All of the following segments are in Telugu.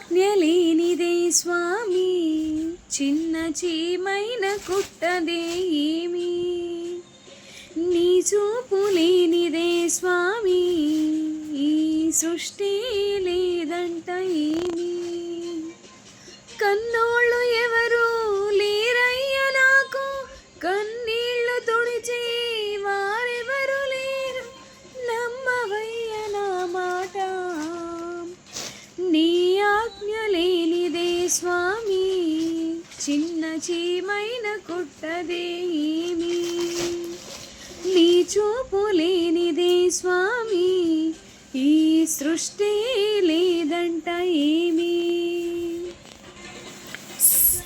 ఆజ్ఞ లేనిదే స్వామి. చిన్న చీమైన కుట్టదే ఏమి? నీ చూపు లేనిదే స్వామి. ఈ సృష్టి లేదంట ఏమి? ఆజ్ఞ లేనిదే స్వామి చిన్న చీమైన కుట్టదేమి? నీ చూపు లేనిదే స్వామి ఈ సృష్టి లేదంట ఏమీ?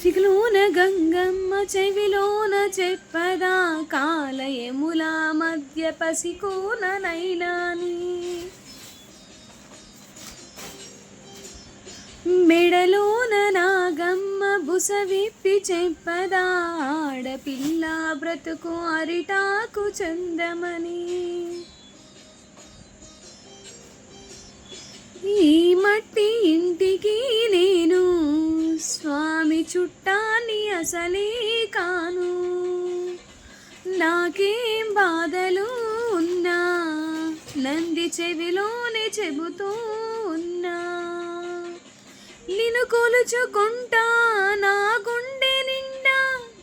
చిగులోన గంగమ్మ చెవిలోన చెప్పదా కాలయముల మధ్య పసికోన సవిప్పి బుస చెప్పదా ఆడపిల్ల బ్రతుకు అరిటాకు చందమని. ఈ మట్టి ఇంటికి నేను స్వామి చుట్టాన్ని అసలే కాను. నాకేం బాధలు ఉన్నా నంది చెవిలోనే చెబుతూ నిన్ను కొలుచుకుంటా నా గుండె నిండా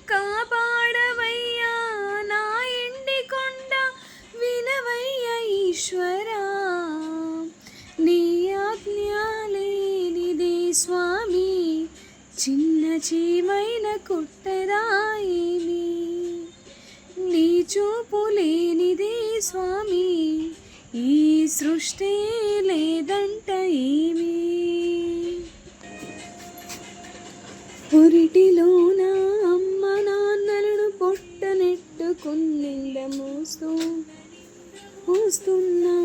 కాపాడవయ్యా నా ఎండి కొండ వినవయ్య ఈశ్వరా. నీ ఆజ్ఞ లేనిదే స్వామి చిన్న చీమైన కుట్టరాయిని నీ చూపు లేనిదే స్వామి ఈ సృష్టి లేదంట ఏమీ. పొట్టనెట్టుకున్నిండ మోస్తూ మోస్తున్నా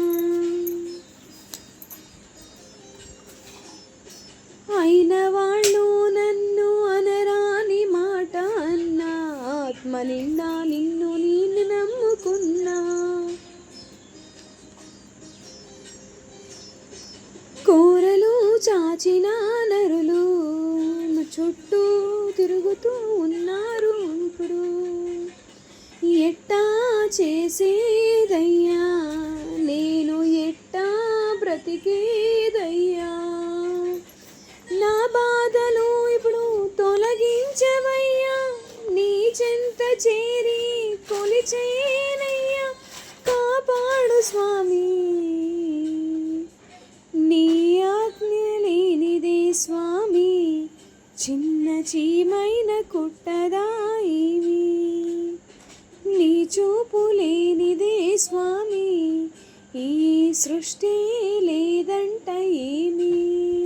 అయిన వాళ్ళు నన్ను అనరాని మాట అన్నా. ఆత్మ నిండా నిన్ను నేను నమ్ముకున్నా. కూరలు చాచిన నరులు నా చుట్టూ తిరుగుతూ ఉన్నారు ఇప్పుడు ఎట్టా చేసేదయ్యా. నేను ఎట్టా బ్రతికేదయ్యా. నా బాధలు ఇప్పుడు తొలగించవయ్యా. నీ చెంత చేరి కొలిచేనయ్యా. కాపాడు స్వామి. నీ ఆజ్ఞ లేనిదే స్వామి. చిన్న చీమైన కుట్టద స్వామి ఈ సృష్టి లేదంట ఏమీ?